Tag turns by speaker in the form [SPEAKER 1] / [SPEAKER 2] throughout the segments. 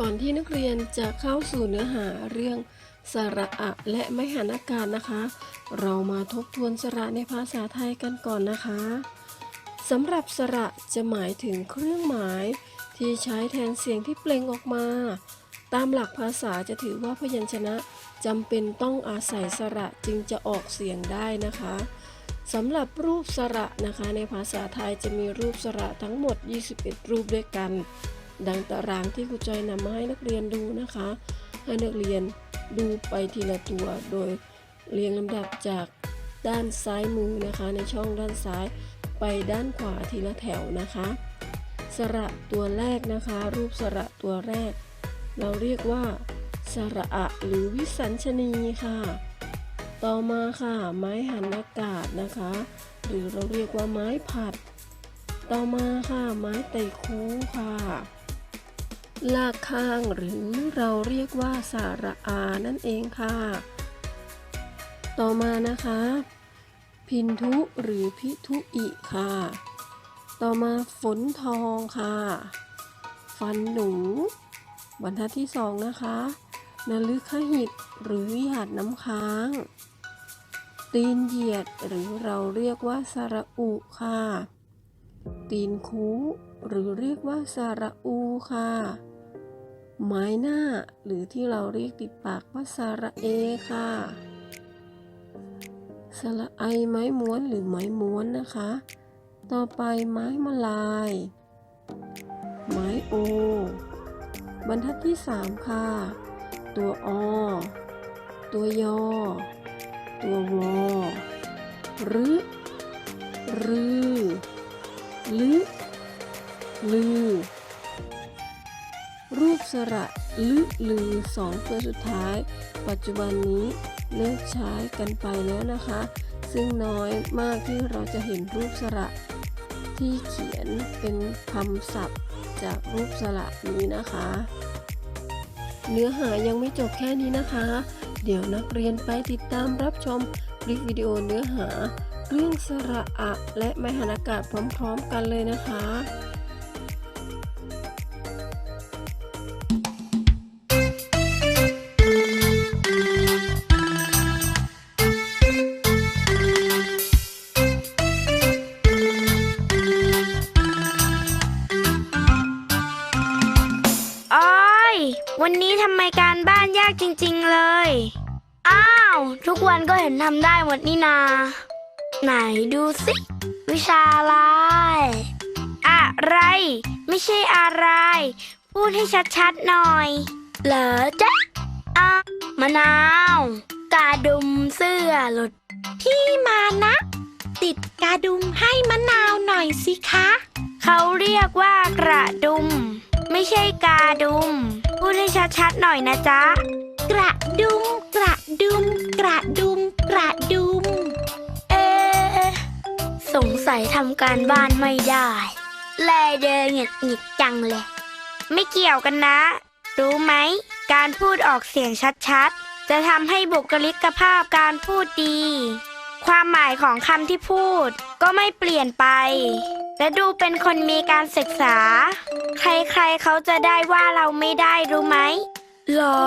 [SPEAKER 1] ก่อนที่นักเรียนจะเข้าสู่เนื้อหาเรื่องสระอะและไม่หันอากาศนะคะ เรามาทบทวนสระในภาษาไทยกันก่อนนะคะสำหรับสระจะหมายถึงเครื่องหมาย ที่ใช้แทนเสียงที่เปล่งออกมา ตามหลักภาษาจะถือว่าพยัญชนะจำเป็นต้องอาศัยสระจึงจะออกเสียงได้นะคะสำหรับรูปสระนะคะ ในภาษาไทยจะมีรูปสระทั้งหมด 21 รูปด้วยกัน ดังตารางที่ครูจอยนำมาให้นักเรียนดูนะคะ ให้นักเรียนดูไปทีละตัว โดยเรียงลำดับจากด้านซ้ายมือนะคะ ในช่องด้านซ้ายไปด้านขวาทีละแถวนะคะ สระตัวแรกนะคะ รูปสระตัวแรก เราเรียกว่า สระอะหรือวิสัญชนีค่ะ ต่อมาค่ะ ไม้หันอากาศนะคะ หรือเราเรียกว่าไม้ผัด ต่อมาค่ะ ไม้ไต่คูค่ะ ลากข้างหรือเราเรียกว่าสาระอานั่นเองค่ะ ต่อมานะคะ พินทุหรือพิทุอิค่ะ ต่อมาฝนทองค่ะ ฟันหนู บรรทัดที่สองนะคะนลึกขหิตหรือหยาดน้ำค้าง ตีนเหยียดหรือเราเรียกว่าสระอุค่ะ ตีนคูหรือเรียกว่าสระอูค่ะ ไม้หน้า หรือที่เราเรียกติดปากว่าสาระเอค่ะสระไอไม้ม้วนหรือไม้ม้วนนะคะ ต่อไปไม้มลาย ไม้โอ บรรทัดที่สามค่ะ ตัวอ ตัวยอ ตัววอรึรือลึลือรูป สระลึลือสองตัวสุดท้าย ปัจจุบันนี้เลิกใช้กันไปแล้วนะคะ ซึ่งน้อยมากที่เราจะเห็นรูปสระที่เขียนเป็นคำศัพท์จากรูปสระนี้นะคะ เนื้อหายังไม่จบแค่นี้นะคะ เดี๋ยวนักเรียนไปติดตามรับชมคลิปวิดีโอเนื้อหา เรื่องสระอะและไมหันากาศพร้อมๆกันเลยนะคะ
[SPEAKER 2] ยากจริงๆเลย อ้าว ทุกวันก็เห็นทำได้หมดนี่นา ไหนดูสิ วิชาอะไร อะไร ไม่ใช่อะไร พูดให้ชัดๆหน่อย เหรอจ๊ะอะมะนาว กาดุมเสื้อหลุด
[SPEAKER 3] พี่มานะ ติดกระดุมให้มะนาวหน่อยสิคะ
[SPEAKER 2] เขาเรียกว่ากระดุม ไม่ใช่กาดุม พูดให้ชัดๆหน่อยนะจ๊ะ
[SPEAKER 3] กระดุม กระดุม กระดุม กระดุม
[SPEAKER 2] เอะสงสัยทำการบ้านไม่ได้แลเดินหงิดหงิดจังเลย ไม่เกี่ยวกันนะ รู้ไหม การพูดออกเสียงชัดๆ จะทำให้บุคลิกภาพการพูดดี ความหมายของคำที่พูดก็ไม่เปลี่ยนไป และดูเป็นคนมีการศึกษา ใครๆเขาจะได้ว่าเราไม่ได้รู้ไหมหรอ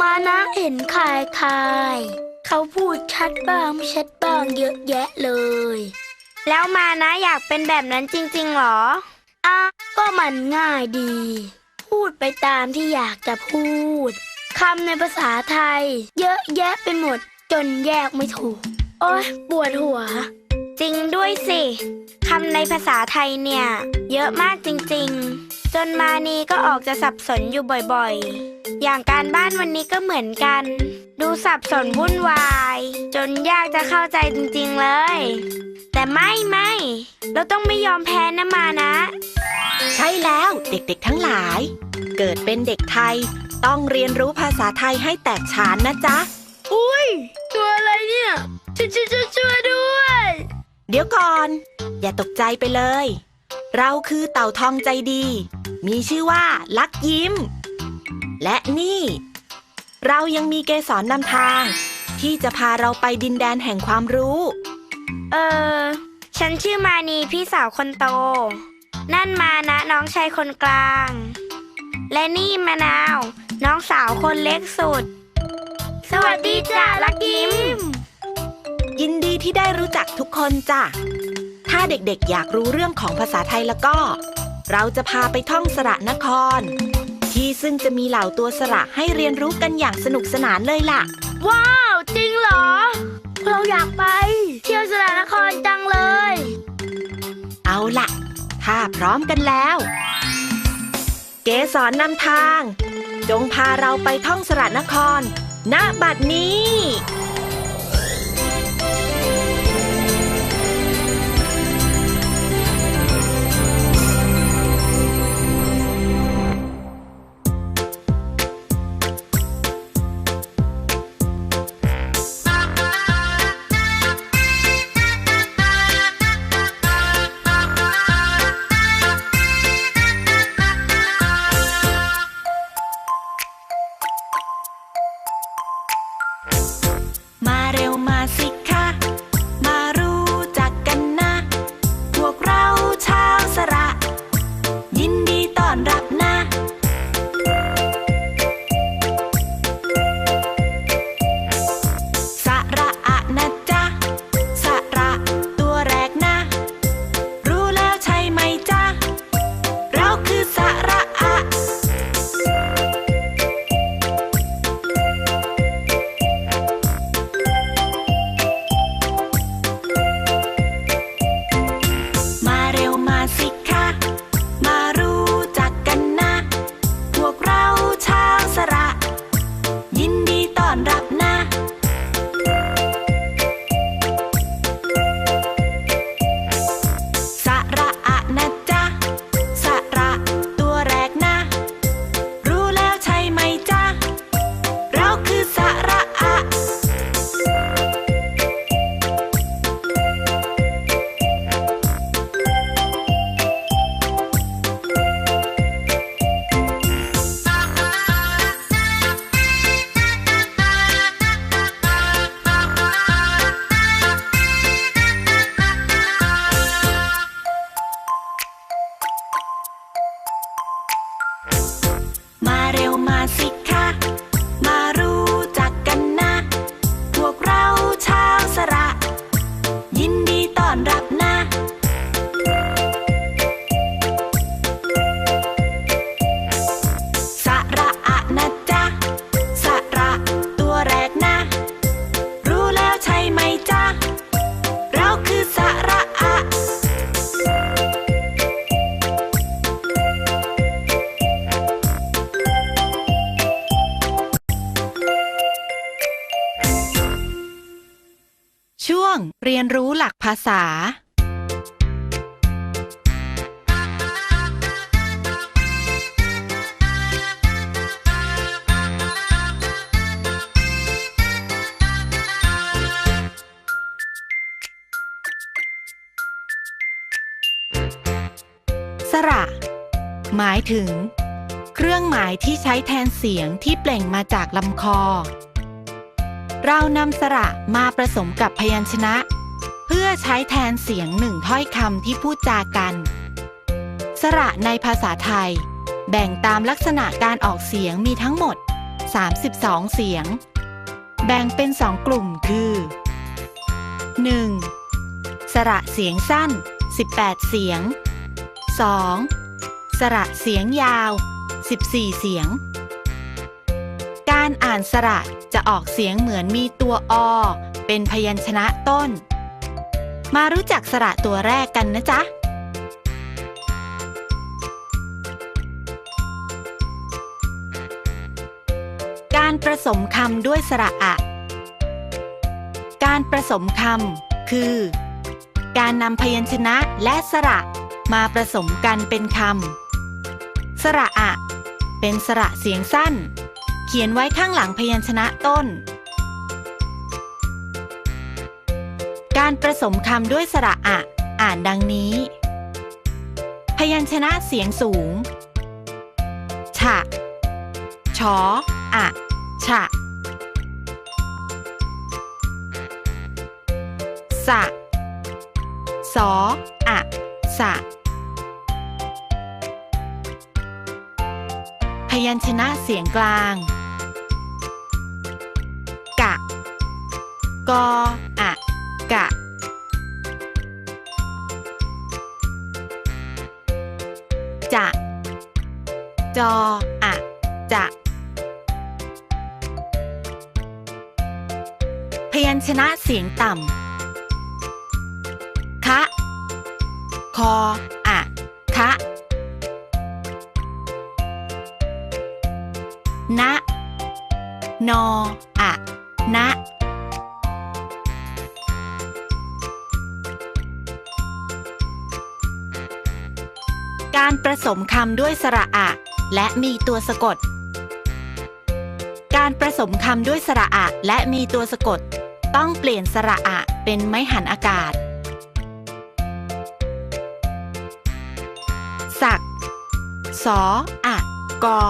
[SPEAKER 2] มานะเห็นคายคายๆเขาพูดชัดบ้างไม่ชัดบ้างเยอะแยะเลย แล้วมานะอยากเป็นแบบนั้นจริงๆหรออะก็มันง่ายดี พูดไปตามที่อยากจะพูดคำในภาษาไทย เยอะแยะไปหมดจนแยกไม่ถูก โอ๊ยปวดหัว จริงด้วยสิคำในภาษาไทยเนี่ย เยอะมากจริงๆ จนมานีก็ออกจะสับสนอยู่บ่อยๆ อย่างการบ้านวันนี้ก็เหมือนกัน ดูสับสนวุ่นวาย จนยากจะเข้าใจจริงๆเลย แต่ไม่ไม่เราต้องไม่ยอมแพ้นะมานะ
[SPEAKER 3] ใช่แล้วเด็กๆทั้งหลาย เกิดเป็นเด็กไทย ต้องเรียนรู้ภาษาไทยให้แตกฉานนะจ๊ะ
[SPEAKER 2] อุ้ย ตัวอะไรเนี่ยช่วยช่วยช่วยด้วย
[SPEAKER 3] เดี๋ยวก่อน อย่าตกใจไปเลย เราคือเต่าทองใจดี มีชื่อว่าลักยิ้ม และนี่ เรายังมีเกสรนำทาง ที่จะพาเราไปดินแดนแห่งความรู้
[SPEAKER 2] เออ ฉันชื่อมานีพี่สาวคนโต นั่นมานะน้องชายคนกลาง และนี่มะนาว น้องสาวคนเล็กสุด สวัสดีจ้ะลักยิ้ม
[SPEAKER 3] ยินดีที่ได้รู้จักทุกคนจ้ะ ถ้าเด็กๆอยากรู้เรื่องของภาษาไทยแล้วก็ เราจะพาไปท่องสระนคร ที่ซึ่งจะมีเหล่าตัวสระให้เรียนรู้กันอย่างสนุกสนานเลยล่ะ
[SPEAKER 2] ว้าว จริงเหรอ เราอยากไป เที่ยวสระนครจังเลย
[SPEAKER 3] เอาล่ะ ถ้าพร้อมกันแล้ว เกสรนำทาง จงพาเราไปท่องสระนคร ณบัดนี้ หมายถึง เครื่องหมายที่ใช้แทนเสียงที่เปล่งมาจากลำคอ เรานำสระมาผสมกับพยัญชนะ เพื่อใช้แทนเสียงหนึ่งถ้อยคำที่พูดจากัน สระในภาษาไทย แบ่งตามลักษณะการออกเสียงมีทั้งหมด 32 เสียง แบ่งเป็นสองกลุ่มคือ 1. สระเสียงสั้น 18 เสียง 2. สระเสียงยาว 14 เสียง การอ่านสระจะออกเสียงเหมือนมีตัวอ เป็นพยัญชนะต้น มารู้จักสระตัวแรกกันนะจ๊ะ การผสมคำด้วยสระอะ การผสมคำคือ การนำพยัญชนะและสระมาผสมกันเป็นคำ สระอะ เป็นสระเสียงสั้น เขียนไว้ข้างหลังพยัญชนะต้น การผสมคำด้วยสระอะ อ่านดังนี้ พยัญชนะเสียงสูง ฉะ ชอ อะ ฉะสะ สอ อะ สะ ยัญชนะเสียงกลาง กะ กออะกะ จะ จออะจะ พยัญชนะเสียงต่ำคะ คอ นะการผสมคำด้วยสระอะ และมีตัวสะกด การผสมคำด้วยสระอะ และมีตัวสะกด ต้องเปลี่ยนสระอะเป็นไม้หันอากาศ สัก สออะ กอ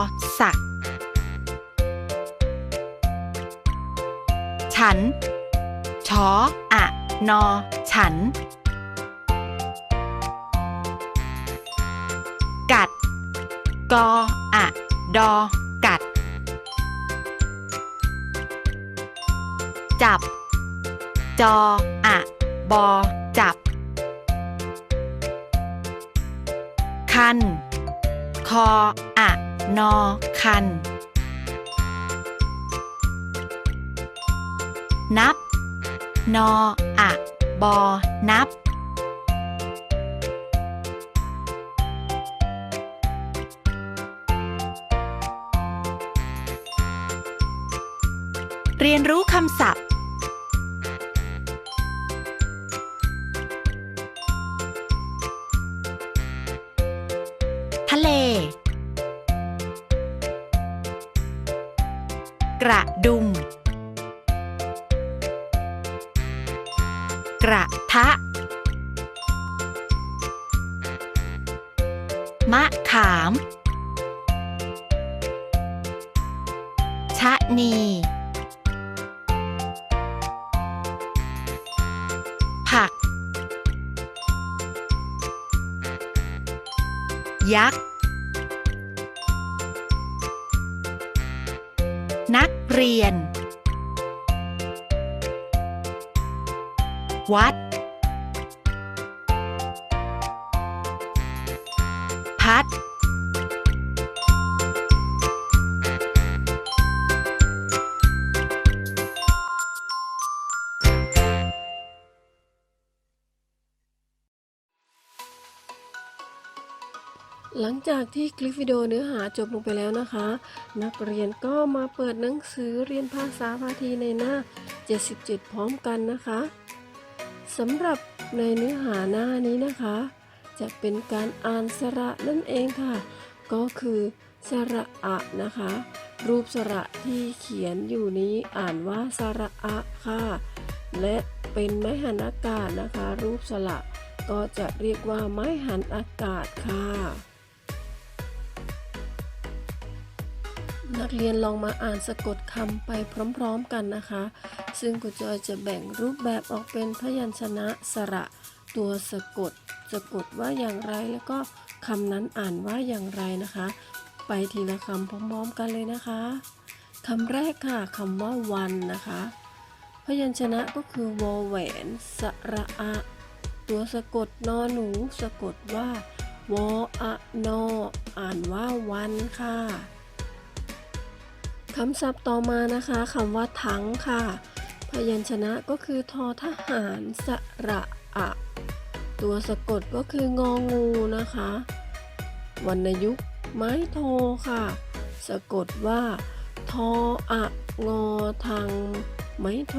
[SPEAKER 3] สัก ฉัน ชออะนอ ฉัน กัด กออะดอ กัด จับ จออะบอ จับ คัน คออะนอ คัน นับ นออะบอ นับเรียนรู้คำศัพท์ มะขาม ชะนี ผัก ยักษ์ นักเรียน วัด
[SPEAKER 1] จากที่คลิปวิดีโอเนื้อหาจบลงไปแล้วนะคะ นักเรียนก็มาเปิดหนังสือเรียนภาษาพาทีในหน้า 77 พร้อมกันนะคะสำหรับในเนื้อหาหน้านี้นะคะ จะเป็นการอ่านสระนั่นเองค่ะ ก็คือสระอะนะคะ รูปสระที่เขียนอยู่นี้อ่านว่าสระอะค่ะ และเป็นไม้หันอากาศนะคะ รูปสระก็จะเรียกว่าไม้หันอากาศค่ะ นักเรียนลองมาอ่านสะกดคำไปพร้อมๆกันนะคะ ซึ่งครูจอยจะแบ่งรูปแบบออกเป็นพยัญชนะสระ ตัวสะกด สะกดว่าอย่างไรแล้วก็คำนั้นอ่านว่าอย่างไรนะคะ ไปทีละคำพร้อมๆกันเลยนะคะคำแรกค่ะคำว่าวันนะคะ พยัญชนะก็คือวอแหวนสระอะ ตัวสะกดนอหนู สะกดว่าวออะนออ่านว่าวันค่ะ คำศัพท์ต่อมานะคะคำว่าถังค่ะ พยัญชนะก็คือทอทหารสระอะตัวสะกดก็คืององูนะคะ วรรณยุกต์ไม้โทค่ะ สะกดว่าทออะงอทังไม้โท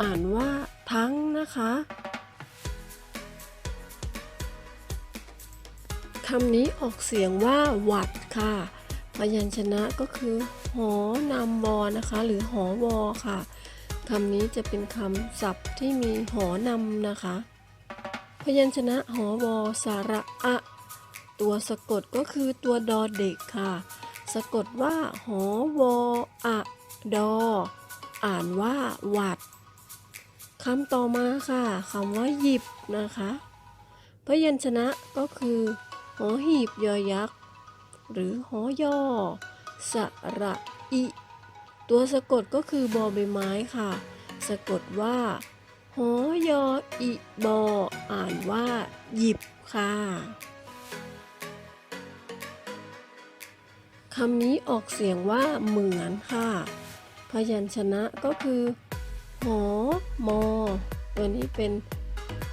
[SPEAKER 1] อ่านว่าทั้งนะคะคำนี้ออกเสียงว่า หวัดค่ะ พยัญชนะก็คือ หอนำวอนะคะ หรือหอวอค่ะคำนี้จะเป็นคำศัพท์ที่มีหอนำนะคะ พยัญชนะหอวอสาระอะ ตัวสะกดก็คือตัวดอเด็กค่ะ สะกดว่าหอวออะดอ อ่านว่าหวัดคำต่อมาค่ะคำว่าหยิบนะคะ พยัญชนะก็คือหอหีบยอยักษ์ หรือหอยอ สระอิ ตัวสะกดก็คือบอใบไม้ค่ะ สะกดว่าหอยออิบอ อ่านว่าหยิบค่ะคำนี้ออกเสียงว่าเหมือนค่ะ พยัญชนะก็คือ หอ มอ ตัวนี้เป็น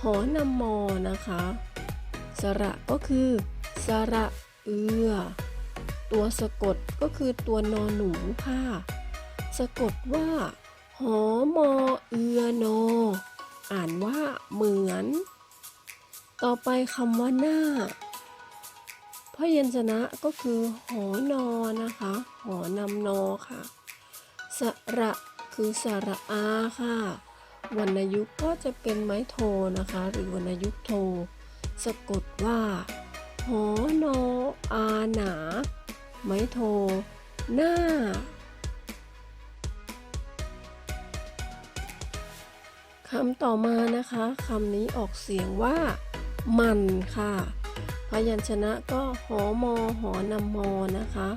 [SPEAKER 1] หอนำมอนะคะ สระก็คือ สระเอือ ตัวสะกดก็คือตัวนอนหนูค่ะ สะกดว่า หอมอเอือนอ อ่านว่าเหมือน ต่อไปคำว่าหน้าพยัญชนะก็คือ หอนอนะคะ หอนำนอค่ะ สระคือสระอาค่ะ วรรณยุกต์ก็จะเป็นไม้โทนะคะ หรือวรรณยุกต์โท สะกดว่า หอนออาหนา ไม้โท หน้า คำต่อมานะคะคำนี้ออกเสียงว่า มันค่ะ พยัญชนะก็หอมอหอนำมอนะคะ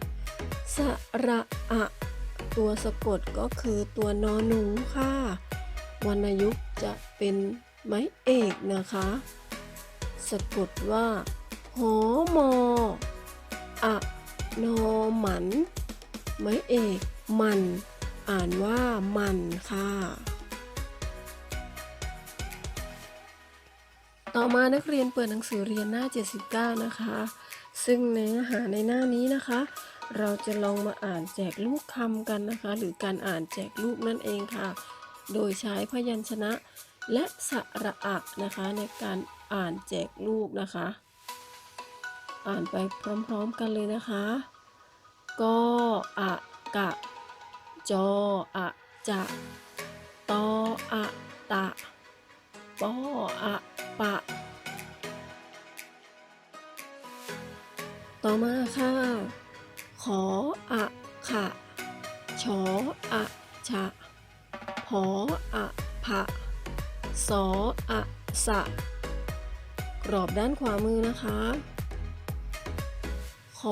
[SPEAKER 1] สระอะ ตัวสะกดก็คือตัวนอหนูค่ะ วรรณยุกต์จะเป็นไม้เอกนะคะ สะกดว่าหอมออะ นอหมัน ไม้เอกมัน อ่านว่ามันค่ะ ต่อมานักเรียนเปิดหนังสือเรียนหน้า 79 นะคะ ซึ่งเนื้อหาในหน้านี้นะคะ เราจะลองมาอ่านแจกลูกคำกันนะคะ หรือการอ่านแจกลูกนั่นเองค่ะ โดยใช้พยัญชนะและสระอะนะคะในการอ่านแจกลูกนะคะ อ่านไปพร้อมๆกันเลยนะคะ ก็อะกะ จออะจะตออะตะปออะปะ ต่อมาค่ะ ขออะขะชออะชะพออะผะสออะสะ กรอบด้านขวามือนะคะ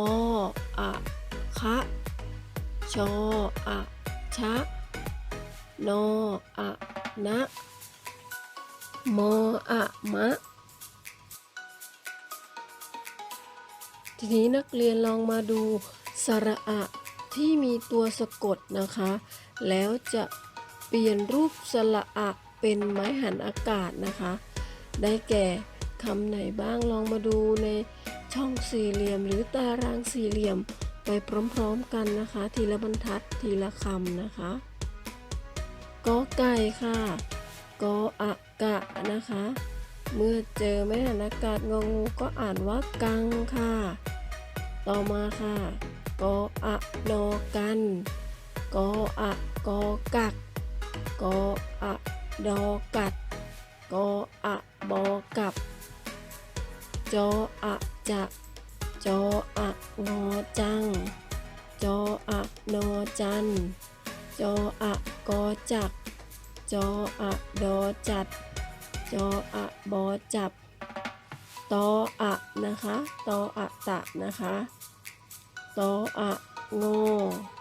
[SPEAKER 1] ออะคะชออะชะนออะนะมออะมะ ทีนี้นักเรียนลองมาดูสระอะที่มีตัวสะกดนะคะ แล้วจะเปลี่ยนรูปสระอะเป็นไม้หันอากาศนะคะ ได้แก่คำไหนบ้างลองมาดูใน ช่องสี่เหลี่ยมหรือตารางสี่เหลี่ยมไปพร้อมๆกันนะคะ ทีละบรรทัดทีละคำนะคะกอไก่ค่ะกออะกะนะคะ เมื่อเจอไม้หันอากาศงงูก็อ่านว่ากังค่ะ ต่อมาค่ะกออะนอกันกออะกอกักกออะดอกัดกออะบอกับ จออะจะจออะงอจัง จออะนอจัน จออะกอจัก จออะดอจัด จออะบอจับ ตออะนะคะ ตออะตะนะคะ ตออะโง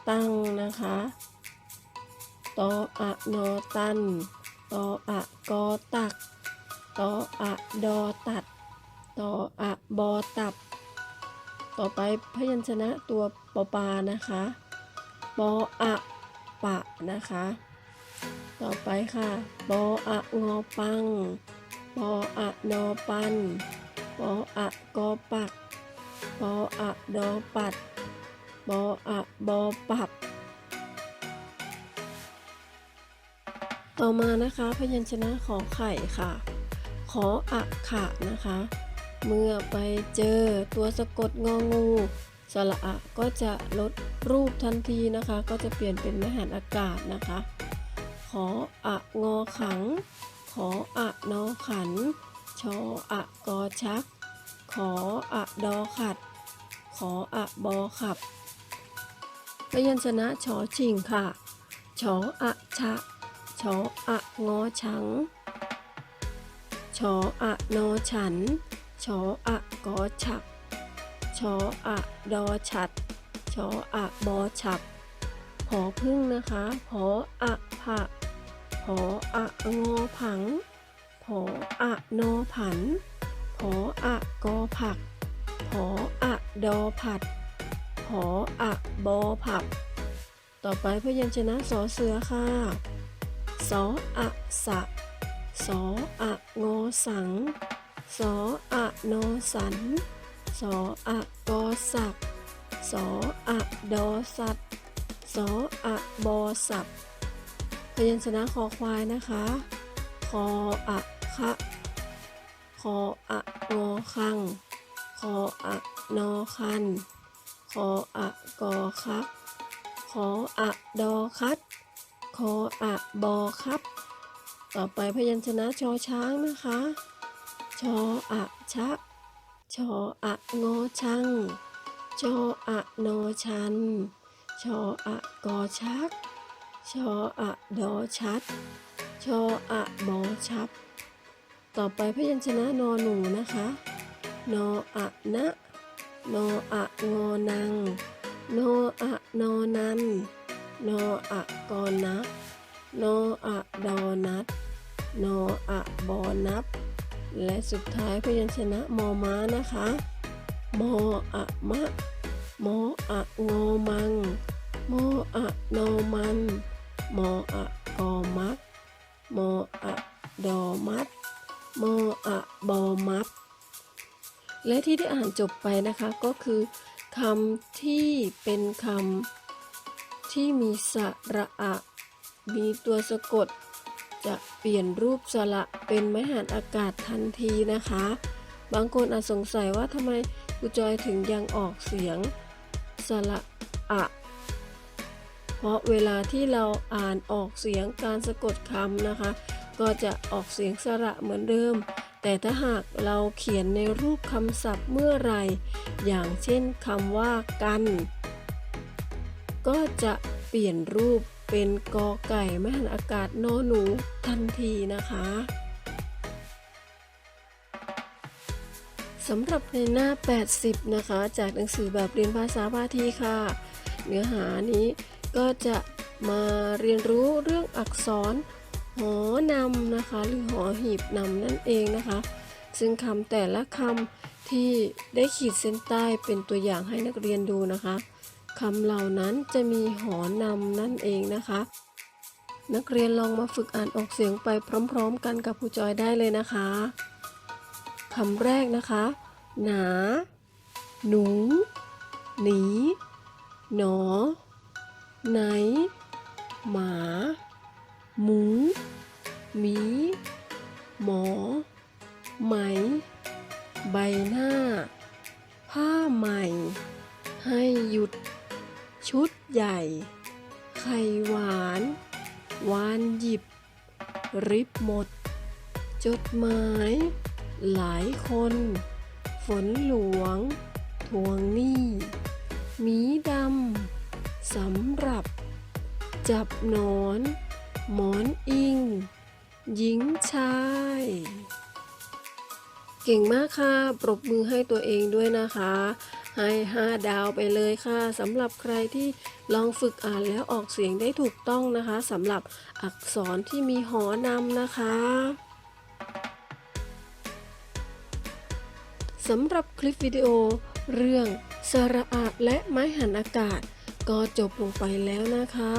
[SPEAKER 1] ตั้งนะคะตออะนอตัน ตออะกอตัก ตออะดอตัด ต่ออะบอตับ ต่อไปพยัญชนะตัวปอปานะคะปออะปะนะคะ ต่อไปค่ะปออะงอปังปออะนอปันปออะกอปักปออะดอปัดปออะบอปับ ต่อมานะคะ พยัญชนะขอไข่ค่ะ ขออะขะนะคะ เมื่อไปเจอตัวสะกดงองูสระอะก็จะลดรูปทันทีนะคะ ก็จะเปลี่ยนเป็นมหันอากาศนะคะ ขออะงอขัง ขออะนอขัน ชออะกอชัก ขออะดอขัด ขออะบอขับพยัญชนะชอชิงค่ะ ชออะชะ ชออะงอชัง ชออะนอฉัน ชออะกอฉักชออะดอฉัดชออะบอฉับผอพึ่งนะคะผออะผะผออะงอผังผออะนอผันผออะกอผักผออะดอผัดผออะบอผับ ต่อไปพยัญชนะสอเสือค่ะสออะสะสออะงอสัง สออะนสัน สออะกอสัก สออะดอสัตสออะบอสับพยัญชนะคอควายนะคะ คออะคะคออะงอคัง คออะนอคัน คออะกอคักขออะดอคัดขออะบอครับ ต่อไปพยัญชนะชอช้างนะคะ ชออะชักชออะงอชัง ชออะนอชัน ชออะกอชัก ชออะดอชัด ชออะบอชับ ต่อไปพยัญชนะนอหนูนะคะ นออะนะนออะงอนัง นออะนอนัน นออะกอนักโนออะดอนัดโนอะบอนับ และสุดท้ายพยัญชนะมอม้านะคะ มออะมะ มออะงอมัง มออะนอมัน มออะกอมัก มออะดอมัด มออะบอมับและที่ได้อ่านจบไปนะคะก็คือคำที่เป็นคำที่มีสระอะ มีตัวสะกด จะเปลี่ยนรูปสระเป็นไม้หันอากาศทันทีนะคะ บางคนอาจสงสัยว่าทำไมครูจอยถึงยังออกเสียงสระอะเพราะเวลาที่เราอ่านออกเสียงการสะกดคำนะคะ ก็จะออกเสียงสระเหมือนเดิม แต่ถ้าหากเราเขียนในรูปคำศัพท์เมื่อไหร่อย่างเช่นคำว่ากัน ก็จะเปลี่ยนรูป เป็นกอไก่ไม่หันอากาศนอหนูทันทีนะคะสำหรับในหน้า 80 นะคะ จากหนังสือแบบเรียนภาษาบาทีค่ะ เนื้อหานี้ก็จะมาเรียนรู้เรื่องอักษรหอนำนะคะ หรือหอหีบนำนั่นเองนะคะ ซึ่งคำแต่ละคำที่ได้ขีดเส้นใต้เป็นตัวอย่างให้นักเรียนดูนะคะ คำเหล่านั้นจะมีหอนำนั่นเองนะคะ นักเรียนลองมาฝึกอ่านออกเสียงไปพร้อมๆ กันกับครูจอยได้เลยนะคะคำแรกนะคะ หนา หนู หนี หนอ ไหน หมา หมู หมี หมอ ไหม ใบหน้า ผ้าใหม่ ให้หยุด ชุดใหญ่ ไข่หวาน วานหยิบ ริบหมด จดหมาย หลายคน ฝนหลวง ทวงหนี้หมีดำ สำหรับ จับหนอน หมอนอิง หญิงชายเก่งมากค่ะ ปรบมือให้ตัวเองด้วยนะคะ ให้ 5 ดาวไปเลยค่ะสำหรับใครที่ลองฝึกอ่านแล้วออกเสียงได้ถูกต้องนะคะสำหรับอักษรที่มีหอนำนะคะสำหรับคลิปวิดีโอ เรื่องสระอะและไม้หันอากาศ ก็จบลงไปแล้วนะคะ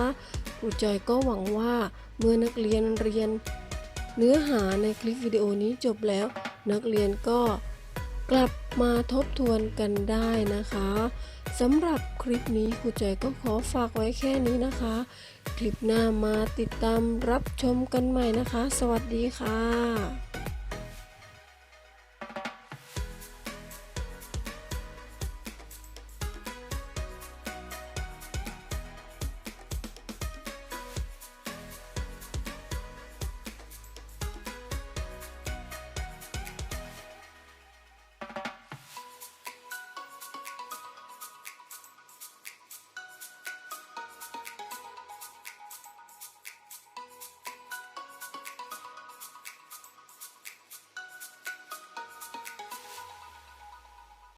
[SPEAKER 1] ครูจอยก็หวังว่าเมื่อนักเรียนเรียน เนื้อหาในคลิปวิดีโอนี้จบแล้ว นักเรียนก็ กลับมาทบทวนกันได้นะคะสำหรับคลิปนี้ครูจก็ขอฝากไว้แค่นี้นะคะ คลิปหน้ามาติดตามรับชมกันใหม่นะคะ สวัสดีค่ะ